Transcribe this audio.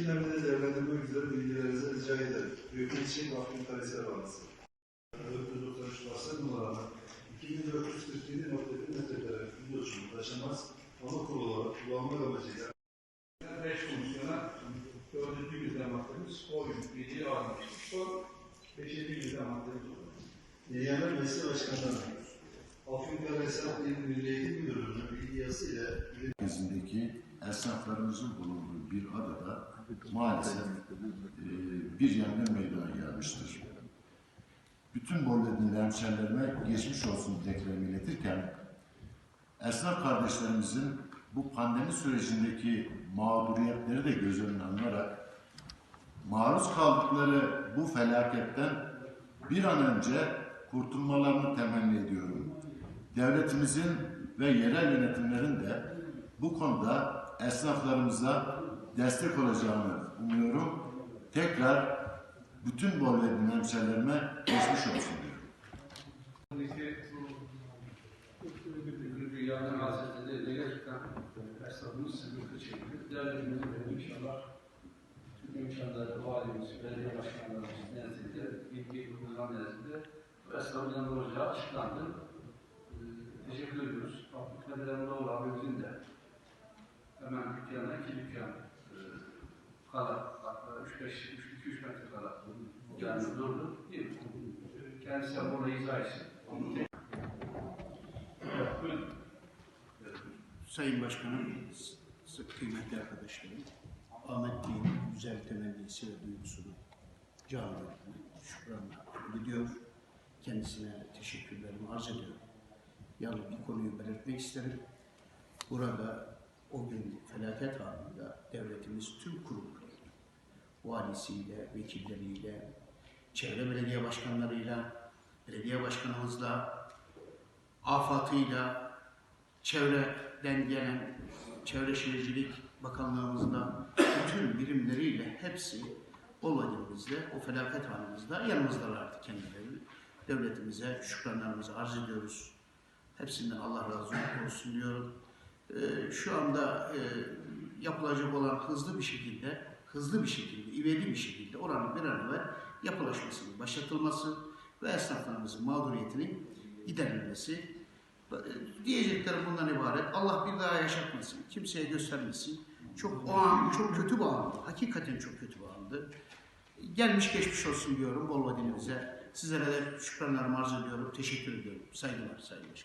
günlerde değerlendirmek üzere bilgilerinizi rica ederim. Çiçek Afyon Karahisar Bankası. 493 bahset numaralı 2447.1 metrekare biliyorsunuz taşınmaz ama kurulu kullanmak amacıyla 5 komisyona dördüncü gündem maddemiz oyun birliği almıştık. Son beşinci gündem maddemiz oldu. Yeğenler Mesleği Başkanı'na Afyonkarahisar İl Milli Eğitim Müdürlüğü'nün ile merkezindeki esnaflarımızın bulunduğu bir adada maalesef e, bir yangın meydana gelmiştir. Bütün Bolde'nin hemşerilerime geçmiş olsun dileklerimi iletirken esnaf kardeşlerimizin bu pandemi sürecindeki mağduriyetleri de göz önüne alınarak maruz kaldıkları bu felaketten bir an önce kurtulmalarını temenni ediyorum. Devletimizin ve yerel yönetimlerin de bu konuda esnaflarımıza destek olacağını umuyorum. Tekrar bütün Bolvedin hemşerilerime geçmiş olsun diyorum. Esnafımız sıkıntı çekiyor. Devletimizin de inşallah imkanları, valimiz, belediye başkanlarımız nezdinde, bilgi kurumlar nezdinde bu esnafın yanında açıklandı. Teşekkür ediyoruz. Abdülkadir Emreoğlu abimizin de hemen dükkana iki dükkan e, kala, hatta 3-5, 2-3 metre kala yani durdu. Değil mi? Kendisi de burada izah etsin. Sayın Başkanım, s- kıymetli arkadaşlarım, Ahmet Bey'in güzel temennisi ve duygusunu canlı şükranla kabul ediyor. Kendisine teşekkürlerimi arz ediyorum. Yalnız bir konuyu belirtmek isterim. Burada o gün felaket anında devletimiz tüm kurumlarıyla, valisiyle, vekilleriyle, çevre belediye başkanlarıyla, belediye başkanımızla, afatıyla, çevreden gelen Çevre Şehircilik Bakanlığımızla bütün birimleriyle hepsi o vakitimizde, o felaket anımızda yanımızdalardı kendileri. Devletimize şükranlarımızı arz ediyoruz. Hepsinden Allah razı olsun diyorum. Ee, şu anda e, yapılacak olan hızlı bir şekilde, hızlı bir şekilde, ivedi bir şekilde oranın bir an evvel yapılaşmasının başlatılması ve esnaflarımızın mağduriyetinin giderilmesi Diyeceklerim bundan ibaret. Allah bir daha yaşatmasın. Kimseye göstermesin. Çok o an çok kötü bir andı. Hakikaten çok kötü bir andı. Gelmiş geçmiş olsun diyorum Bolvadinimize. Sizlere de şükranlarımı arz ediyorum. Teşekkür ediyorum. Saygılar, saygılar.